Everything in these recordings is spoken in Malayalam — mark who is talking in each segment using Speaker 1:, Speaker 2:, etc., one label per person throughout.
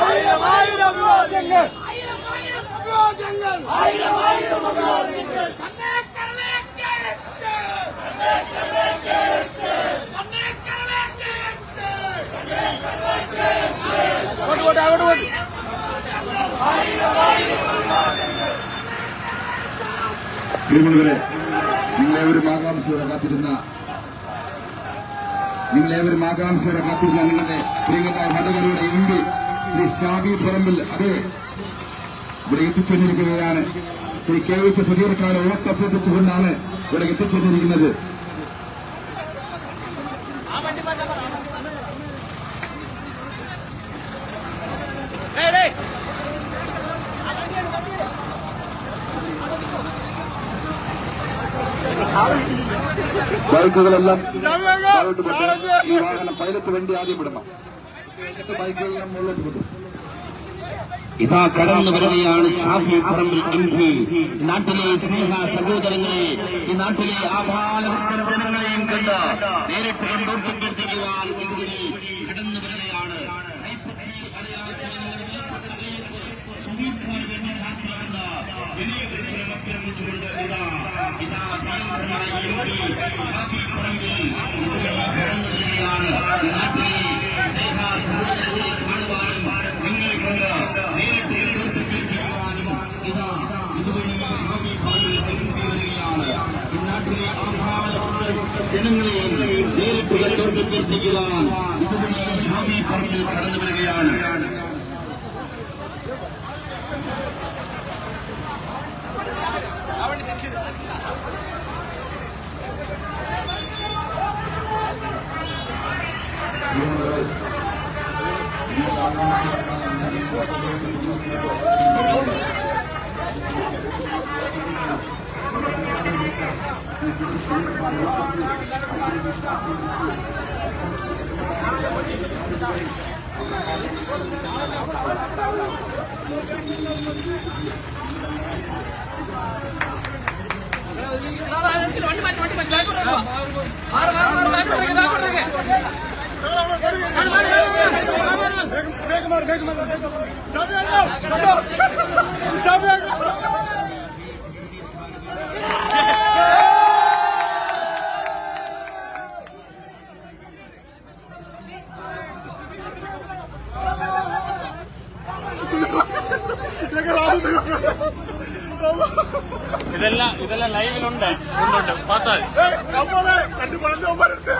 Speaker 1: ആയിരം ആയിരം അഭിവാദ്യങ്ങൾ
Speaker 2: ആയിരം ആയിരം അഭിവാദ്യങ്ങൾ
Speaker 1: ആയിരം ആയിരം അഭിവാദ്യങ്ങൾ
Speaker 2: കണ്ണേ കരളേ കേച്ച് കണ്ണേ കരളേ കേച്ച്
Speaker 1: അങ്ങോട്ട് പോട്ടെ അങ്ങോട്ട് പോട്ടെ
Speaker 3: പ്രിയമുള്ളവരെ നിങ്ങളേവരും ആകാംക്ഷയോടെ കാത്തിരുന്ന നിങ്ങളേവരും ആകാംക്ഷയോടെ കാത്തിരുന്ന നിങ്ങളുടെ പ്രിയങ്കരായ വടകരയുടെ എം പി ശ്രീ ഷാബി പറമ്പിൽ. അത് ഇവിടെ എത്തിച്ചേർന്നിരിക്കുകയാണ്. ശ്രീ കെ എച്ച് സുധീർക്കാരെ ഓട്ടഭ്യർത്ഥിച്ചുകൊണ്ടാണ് ഇവിടെ എത്തിച്ചേർന്നിരിക്കുന്നത്. ബൈക്കുകളെല്ലാം താഴോട്ട് വിട്ട് ഈ വാഹനം പൈലറ്റ് വേണ്ടി ആദ്യം വിടണം. ബൈക്കുകളെല്ലാം മുകളിലോട്ട് വിടും.
Speaker 4: ഇതാ കടന്നു വരികയാണ് ഷാഫി പറമ്പിൽ എം പി ഈ നാട്ടിലെ സ്നേഹ സഹോദരങ്ങളെ ഈ നാട്ടിലെ ആഭാലവൃത്തൻ ജനങ്ങളെയും കണ്ട് നേരിട്ട് കണ്ടോട്ടിപ്പിടിക്കുവാൻ ഇതുവഴി കടന്നു വരികയാണ് കൈപ്പത്തി അടയാളത്തിൽ നിങ്ങളുടെ വിലപ്പെട്ട കയ്യൊപ്പ് സുധീർ ഖാൻ വേണ്ടി ചാർത്തിയാകുന്ന വലിയ പരിശ്രമം അഭ്യർത്ഥിച്ചുകൊണ്ട് ഇതാ ഇതാ പ്രിയങ്കരനായ എം പി ഷാഫി പറമ്പിൽ ഇതുവഴി കടന്നു വരികയാണ് ഈ നാട്ടിലെ സ്നേഹ സഹോദരങ്ങളെ കാണുവാനും നിങ്ങളെ കൊണ്ട് നേരിട്ട് നിർത്തിക്കുവാൻ ഇതുവഴി സ്വാമി പറമ്പിൽ കടന്നു വരികയാണ് ഈ നാട്ടിലെ ആഭാലവൃത്തൻ ജനങ്ങളെയും നേരിട്ട് കണ്ടോട്ടിപ്പിടിക്കുവാൻ
Speaker 5: ഇതെല്ലാം ഇതെല്ലാം ലൈവിലുണ്ട് ഉണ്ട് പാത്താൽ
Speaker 1: രണ്ട് പഴഞ്ഞവന്മാരെടുത്ത്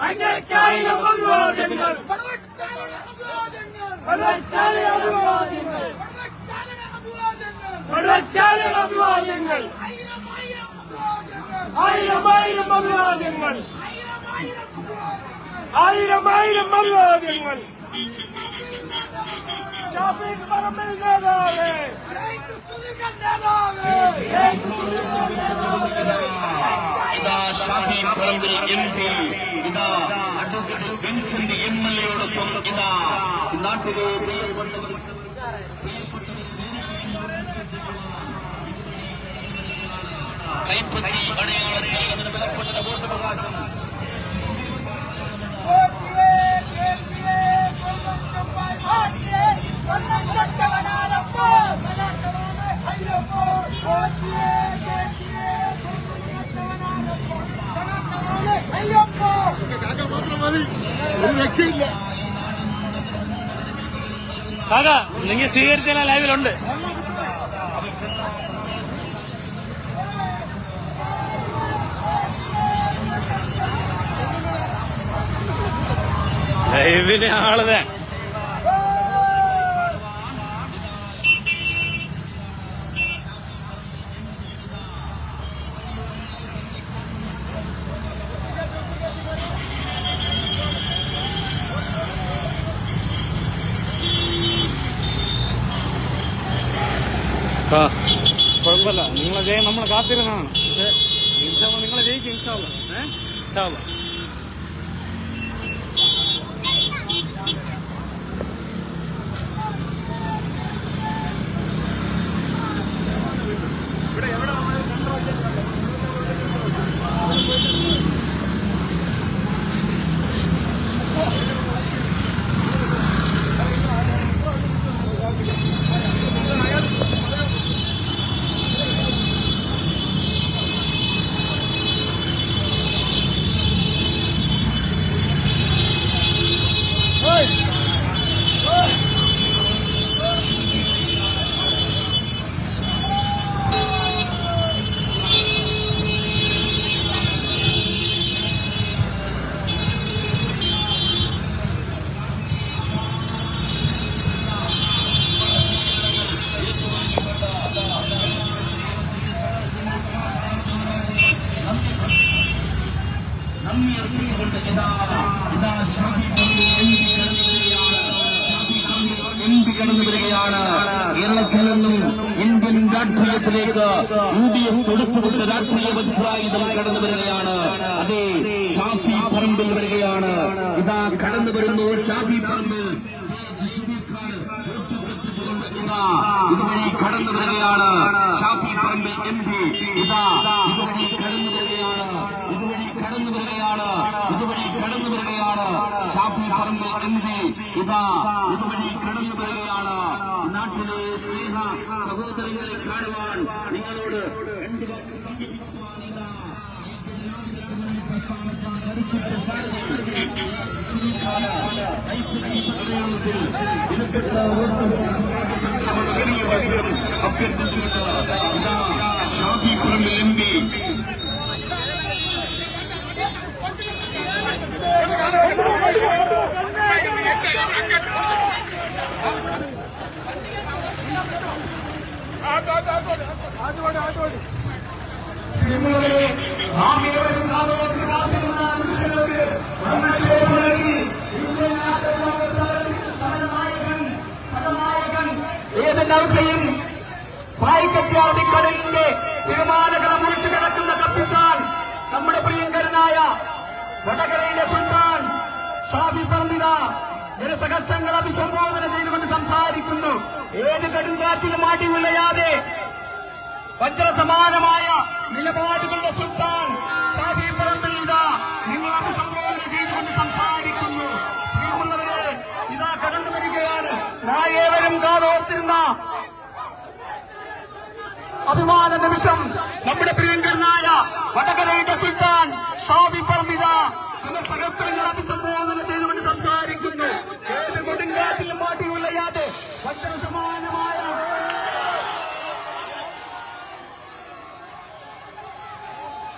Speaker 2: അങ്ങേക്കായിരം അഭിവാദ്യങ്ങൾ പടവച്ചാലയുടെ അഭിവാദ്യങ്ങൾ
Speaker 1: വെള്ളച്ചാല അഭിവാദ്യങ്ങൾ
Speaker 2: പടവച്ചാലയുടെ അഭിവാദ്യങ്ങൾ
Speaker 1: വെള്ളച്ചാല അഭിവാദ്യങ്ങൾ
Speaker 2: ആയിരം ആയിരം അഭിവാദ്യങ്ങൾ
Speaker 1: ആയിരം ആയിരം അഭിവാദ്യങ്ങൾ
Speaker 2: ആയിരം ആയിരം അഭിവാദ്യങ്ങൾ
Speaker 1: ആയിരം ആയിരം അഭിവാദ്യങ്ങൾ ഷാഫി പറമ്പിൽ നേതാവേ
Speaker 2: ജയിക്ക് സുധികൻ നേതാവേ
Speaker 4: ഇതാ ഷാഫി പറമ്പിൽ എം പി ഇതാ അഡ്വക്കേറ്റ് വിൻസെന്റ് എം എൽ എയോടൊപ്പം ഇതാ ഈ നാട്ടിലെ പ്രിയപ്പെട്ടവർ കൈപ്പത്തി അടയാളത്തിൽ ഇതിന് വിലപ്പെട്ട വോട്ടവകാശം
Speaker 2: ഓട്ടിയേ കേട്ടിയേ
Speaker 1: രക്ഷയില്ല.
Speaker 5: കാക്കാ നിങ്ങൾ സ്വീകരിച്ചാൽ ലൈവിലുണ്ട്. ലൈവിന് ആൾ തന്നെ. കുഴപ്പമില്ല. നിങ്ങളെ ജയം നമ്മൾ കാത്തിരുന്നതാണ്. പക്ഷേ നിങ്ങൾ ജയിക്കും ഇൻഷാല്ല ഏഹ് ഇൻഷാല്ല
Speaker 4: നന്ദി ഇതാ ഇതാ ഷാഫി പറമ്പിൽ എം പി കടന്നു വരികയാണ് കേരളത്തിൽ നിന്നും ഇന്ത്യൻ രാഷ്ട്രീയത്തിലേക്ക് യു ഡി എഫ് തൊടുത്തുവിട്ട രാഷ്ട്രീയ വജ്രായുധം കടന്നു വരികയാണ് അതെ ഷാഫി പറമ്പിൽ വരികയാണ്. ഇതാ കടന്നു വരുന്നു ഷാഫി പറമ്പിൽ ഇതുവഴി കടന്നു വരികയാണ് ഷാഫി പറമ്പിൽ എം പി. ഇതാ ഇതുവഴി കടന്നു വരികയാണ് ഇതുവഴി കടന്നു വരികയാണ് ഇതുവഴി കടന്നു വരികയാണ് ഷാഫി പറമ്പിൽ എം പി ഇതാ ഇതുവഴി കടന്നു വരികയാണ് നാട്ടിലെ സ്നേഹ സഹോദരങ്ങളെ കാണുവാൻ നിങ്ങളോട് രണ്ടു വാക്ക് സംഘടിപ്പിക്കുവാൻ ഇതാ ഐക്യജനാധിപത്യ മുന്നണി പ്രസ്ഥാനത്തിന് കരുത്തുറ്റ സാരഥി സുനിൽഖാന് ഐക്യത്തിൽ അടയാളത്തിൽ വിലപ്പെട്ട വോട്ടുകൾ സമ്പാദിക്കണമെന്ന വലിയ അവസരം അഭ്യർത്ഥിച്ചുകൊണ്ട് ഇതാ ഷാഫി പറമ്പിൽ എം പി
Speaker 1: പ്രിയമുള്ളവരെ, നാം ഏവരും കാതോർത്ത് കാത്തിരുന്ന ഏത് നൗകയും പായിക്കത്തി അറബിക്കടലിന്റെ തിരുമാനകളം മുറിച്ചു കിടക്കുന്ന കപ്പിത്താൻ നമ്മുടെ പ്രിയങ്കരനായ വടകരയിലെ സുൽത്താൻ ഷാഫി പറമ്പിത ജനസഹസ്രങ്ങൾ അഭിസംബോധന ചെയ്തുകൊണ്ട് സംസാരിക്കുന്നു. ഏത് കടുങ്കാറ്റിലും മാറ്റി വിളയാതെ വജ്രസമാനമായ നിലപാടുകളുടെ സുൽത്താൻ നായേവരും ഓർത്തിരുന്ന അഭിമാന നിമിഷം നമ്മുടെ പ്രിയങ്കരനായ വടകരയുടെ സുൽത്താൻ ഷാബി പറമ്പിത സഹസ്രങ്ങൾ അഭിസംബോധന ചെയ്തുകൊണ്ട് സംസാരിക്കുന്നു. ഏത് കൊടുങ്കാറ്റിലും മാറ്റി വിളയാതെ വജ്രസമാനമായ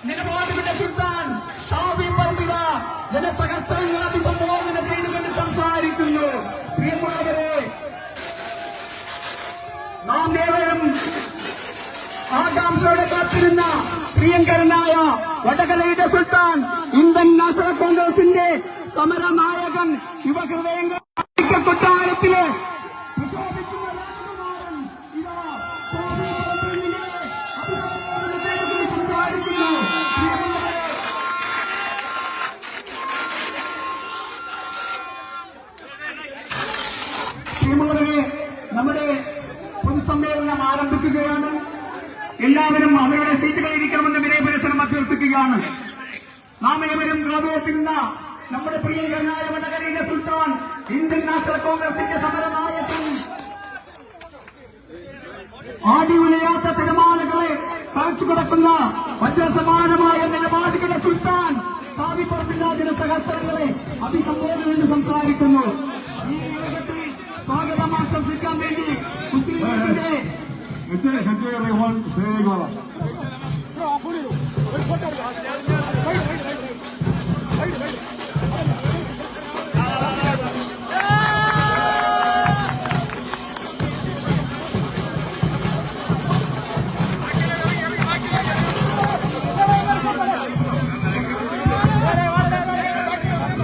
Speaker 1: നിലപാടുകളുടെ സുൽത്താൻ ഷാബി പറമ്പിത ജനസഹസ്രങ്ങൾ അഭിസംബോധന ചെയ്തുകൊണ്ട് സംസാരിക്കുന്നു പ്രിയമുള്ളവരെ നാം ഏവരും ആകാംക്ഷയോടെ കാത്തിരുന്ന പ്രിയങ്കരനായ വടകരയുടെ സുൽത്താൻ ഇന്ത്യൻ നാഷണൽ കോൺഗ്രസിന്റെ സമര നായകൻ കൊട്ടാരത്തിലെ നമ്മുടെ പൊതുസമ്മേളനം ആരംഭിക്കുകയാണ്. എല്ലാവരും അവരുടെ സീറ്റുകളിൽ ഇരിക്കണമെന്ന് വിനയപരിസരം അഭ്യർത്ഥിക്കുകയാണ്. നാം ഏവരും കാതോർത്തിരുന്ന നമ്മുടെ പ്രിയങ്കരനായ വടകരയിലെ സുൽത്താൻ ഇന്ത്യൻ നാഷണൽ കോൺഗ്രസിന്റെ സമരനായകൻ ആടി ഉലയാത്ത തിരമാലകളെ കാഴ്ച കിടക്കുന്ന വജ്രസമാനമായ നിലപാടുകളുടെ സുൽത്താൻ സാദിപ്പറപ്പില്ല ജനസഹസ്രങ്ങളെ അഭിസംബോധന എന്ന് സംസാരിക്കുന്നു. ഈ യോഗത്തിൽ സ്വാഗതം ആശംസിക്കാൻ വേണ്ടി മുസ്ലിം ലീഗിന്റെ
Speaker 6: gente, gente de Juan
Speaker 3: se de Iguala.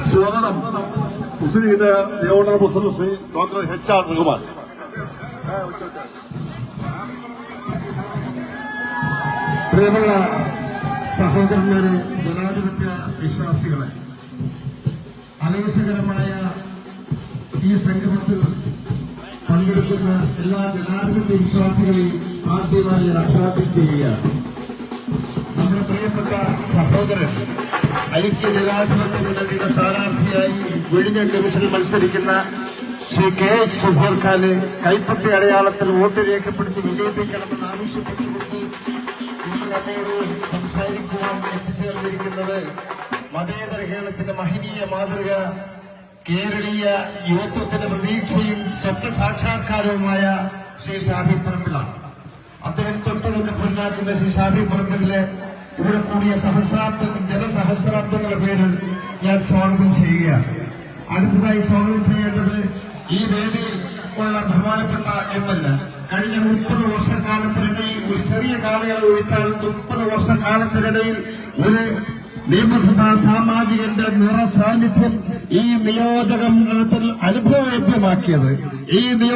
Speaker 3: സ്വാഗതം മുസ്ലിം ഹിത ദേവോടന president doctor H R Rahman
Speaker 6: പ്രിയമുള്ള സഹോദരന്മാരെ ജനാധിപത്യ വിശ്വാസികളെ ആവേശകരമായ ഈ സംഗമത്തിൽ പങ്കെടുക്കുന്ന എല്ലാ ജനാധിപത്യ വിശ്വാസികളെയും ആദ്യമായി അഭിവാദ്യം ചെയ്യുകയാണ് നമ്മുടെ പ്രിയപ്പെട്ട സഹോദരൻ ഐക്യ ജനാധിപത്യ മുന്നണിയുടെ സ്ഥാനാർത്ഥിയായി വിഴിഞ്ഞ ഡിവിഷനിൽ മത്സരിക്കുന്ന ശ്രീ കെ എച്ച് സുഹേർ ഖാന് കൈപ്പത്തി അടയാളത്തിൽ വോട്ട് രേഖപ്പെടുത്തി വിജയിപ്പിക്കണമെന്ന് ആവശ്യപ്പെട്ടുകൊണ്ട് നമ്മോട് സംസാരിക്കുവാൻ എത്തിച്ചേർന്നിരിക്കുന്നത് മതേതര കേരളത്തിന്റെ മഹനീയ മാതൃക കേരളീയ യുവത്വത്തിന്റെ പ്രതീക്ഷയും സ്വപ്ന സാക്ഷാത്കാരവുമായ ശ്രീ ഷാഫി പറമ്പിലാണ്. അദ്ദേഹം തൊട്ടതൊക്കെ പൊന്നാക്കുന്ന ശ്രീ ഷാഫി പറമ്പിലെ ഇവിടെ കൂടിയ സഹസ്രാബ്ദം ജനസഹസ്രാബ്ദങ്ങളുടെ പേരിൽ ഞാൻ സ്വാഗതം ചെയ്യുകയാണ്. അടുത്തതായി സ്വാഗതം ചെയ്യേണ്ടത് ഈ വേദിയിൽ ഉള്ള ബഹുമാനപ്പെട്ട എം എൽ എ കഴിഞ്ഞ മുപ്പത് വർഷക്കാലത്തിനിടയിൽ ഒരു ചെറിയ കാലയളവ് ഒഴിച്ചാൽ മുപ്പത് വർഷക്കാലത്തിനിടയിൽ ഒരു നിയമസഭാ സാമാജികന്റെ നിറ സാന്നിധ്യം ഈ നിയോജക മണ്ഡലത്തിൽ അനുഭവവേദ്യമാക്കിയത്. ഈ നിയോ